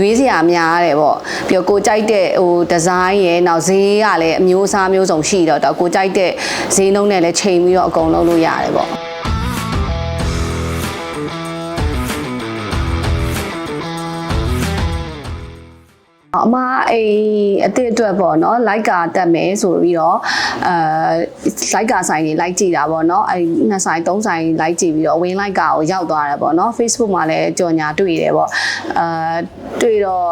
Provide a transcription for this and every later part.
ရွေးစရာများတယ်ပေါ့ပြီးတော့ကိုကြိုက်တဲ့ဟိုဒီဇိုင်းရယ်နောက်ဈေးကလည်းအမျိုးအစားမျိုးစုံရှိတော့တော့ကိုကြိုက်တဲ့ဈေးနှုန်းနဲ့လည်းချိန်ပြီးတော့အကုန်လုံးလို့ရတယ်ပေါ့ အမအိမ်အစ်စ်အတွက်ပေါ့နော်လိုက်ကာတက်မယ်ဆိုပြီးတော့အဲလိုက်ကာဆိုင်တွေလိုက်ကြည့်တာပေါ့နော်အဲနှစ်ဆိုင်သုံးဆိုင်လိုက်ကြည့်ပြီးတော့ဝင်းလိုက်ကာကိုရောက်သွားတယ်ပေါ့နော် Facebook မှာလည်းကြော်ညာတွေ့တယ်ပေါ့အဲတွေ့တော့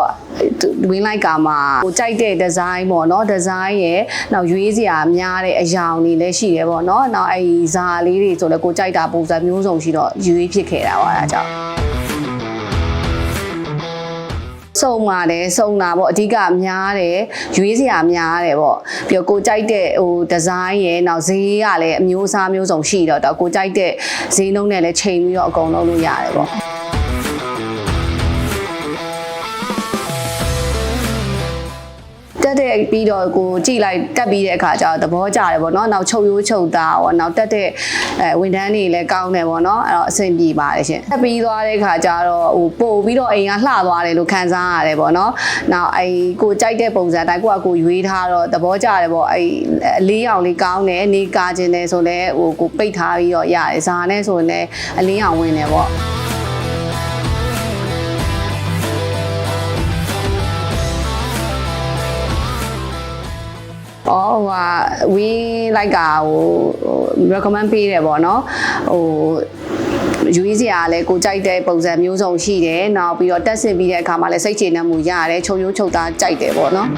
ဝင်းလိုက်ကာမှာကိုကြိုက်တဲ့ဒီဇိုင်းပေါ့နော်ဒီဇိုင်းရယ်နောက်ရွေးစရာများတဲ့အယောင်တွေလည်းရှိတယ်ပေါ့နော်နောက်အဲဇာလေးတွေဆိုလည်းကိုကြိုက်တာပုံစံမျိုးစုံရှိတော့ရွေးဖြစ်ခဲ့တာပါအဲဒါကြောင့် စုံပါတယ်စုံတာပေါ့အဓိကများတယ်ရွေးစရာများတယ်ပေါ့ပြီးတော့ကိုကြိုက်တဲ့ဟိုဒီဇိုင်းရယ်နောက်ဈေးကလည်းအမျိုးအစားမျိုးစုံရှိတော့တော့ကိုကြိုက်တဲ့ဈေးနှုန်းနဲ့လည်းချိန်ပြီးတော့အကုန်လုံးလို့ရတယ်ပေါ့ တက်တဲ့ပြီးတော့ကိုကြည့်လိုက်တက်ပြီးတဲ့အခါကျတော့သဘောကျတယ်ပေါ့နော်နောက်ချုပ်ရိုးချုပ်သားပေါ့နောက်တက်တဲ့အဲဝန်ထမ်းတွေလည်းကောင်းတယ်ပေါ့နော်အဲ့တော့အဆင်ပြေပါတယ်ရှင်တက်ပြီးသွားတဲ့အခါကျတော့ဟိုပို့ပြီးတော့အိမ်ကလှသွားတယ်လို့ခံစားရတယ်ပေါ့နော်နောက်အဲကိုကြိုက်တဲ့ပုံစံတိုင်းကိုကကိုရွေးထားတော့သဘောကျတယ်ပေါ့အဲအလေးအောင်လေးကောင်းတယ်နေကာခြင်းတယ်ဆိုလည်းဟိုကိုပိတ်ထားပြီးတော့ရတယ်ဇာနဲ့ဆိုရင်လည်းအလင်းအောင်ဝင်တယ်ပေါ့ อ๋อဟိုဟာဝင်းလိုက်ကဟို recommend ပေးတယ်ပေါ့နော်ဟိုယူရည်စရာလည်းကိုကြိုက်တဲ့ပုံစံမျိုးစုံရှိတယ်နောက်ပြီးတော့တက်ဆင်ပြီးတဲ့အခါမှာလည်းစိတ်ချနေမှုရတယ်ချုပ်ရိုးချုပ်သားကြိုက်တယ်ပေါ့နော်